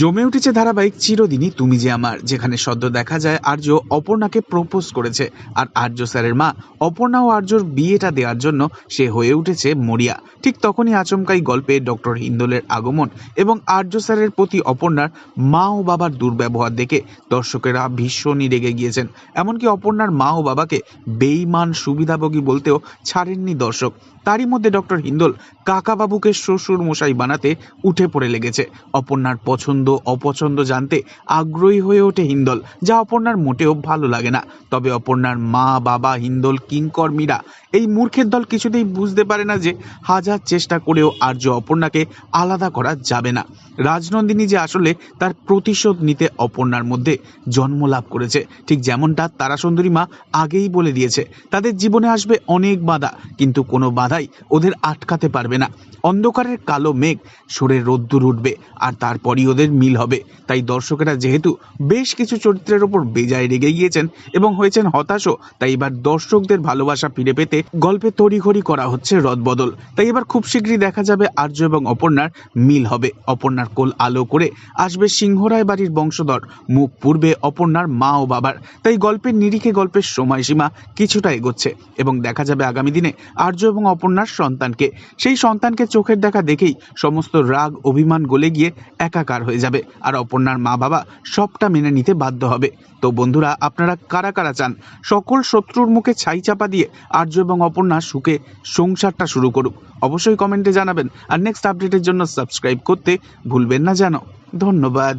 জমে উঠেছে ধারাবাহিক চিরদিনই তুমি যে আমার, যেখানে সদ্য দেখা যায় আর্য অপর্ণাকে প্রপোজ করেছে। আর আর্য স্যারের মা অপর্ণা ও আর্যর বিয়েটা দেওয়ার জন্য সে হয়ে উঠেছে মরিয়া। ঠিক তখনই আচমকাই গল্পে ডক্টর হিন্দোলের আগমন এবং আর্য স্যারের প্রতি অপর্ণার মা ও বাবার দুর্ব্যবহার দেখে দর্শকেরা ভীষণই রেগে গিয়েছেন। এমনকি অপর্ণার মা ও বাবাকে বেইমান, সুবিধাভোগী বলতেও ছাড়েননি দর্শক। তারই মধ্যে ডক্টর হিন্দোল কাকাবাবুকে শ্বশুর মশাই বানাতে উঠে পড়ে লেগেছে। অপর্ণার পছন্দ অপছন্দ জানতে আগ্রহী হয়ে ওঠে হিন্দল, যা অপর্ণার মোটেও ভালো লাগে না। তবে অপর্ণার মা, বাবা, হিন্দল, কিংকর্মীরা এই মূর্খের দল কিছুতেই বুঝতে পারে না যে হাজার চেষ্টা করেও আর্য অপর্ণাকে আলাদা করা যাবে না। রাজনন্দিনী যে আসলে তার প্রতিশোধ নিতে অপর্ণার মধ্যে জন্ম লাভ করেছে, ঠিক যেমনটা তারাসুন্দরী মা আগেই বলে দিয়েছে। তাদের জীবনে আসবে অনেক বাধা, কিন্তু কোনো বাধাই ওদের আটকাতে পারবে না। অন্ধকারের কালো মেঘ সরে রোদ্দুর উঠবে, আর তারপরই ওদের মিল হবে। তাই দর্শকেরা যেহেতু বেশ কিছু চরিত্রের ওপর বেজায় রেগে গিয়েছেন এবং হয়েছেন হতাশও, তাই এবার দর্শকদের ভালোবাসা ফিরে পেতে গল্পে তড়িঘড়ি করা হচ্ছে রদবদল। তাই এবার খুব শীঘ্রই দেখা যাবে আর্য এবং অপর্ণার মিল হবে। অপর্ণার কোল আলো করে আসবে সিংহরায় বাড়ির বংশধর, মুখ পূর্বে অপর্ণার মা ও বাবার। তাই গল্পের নিরিখে গল্পের সময়সীমা কিছুটা এগোচ্ছে এবং দেখা যাবে আগামী দিনে আর্য এবং অপর্ণার সন্তানকে। সেই সন্তানকে চোখের দেখা দেখেই সমস্ত রাগ, অভিমান গলে গিয়ে একাকার হয়ে যাবে। আর অপর্ণার মা বাবা সবটা মেনে নিতে বাধ্য হবে। তো বন্ধুরা, আপনারা কারা কারা চান? সকল শত্রুর মুখে ছাই চাপা দিয়ে আর্য এবং অপর্ণা সুখে সংসারটা শুরু করুক। অবশ্যই কমেন্টে জানাবেন। আর নেক্সট আপডেটের জন্য সাবস্ক্রাইব করতে ভুলবেন না জানো। ধন্যবাদ।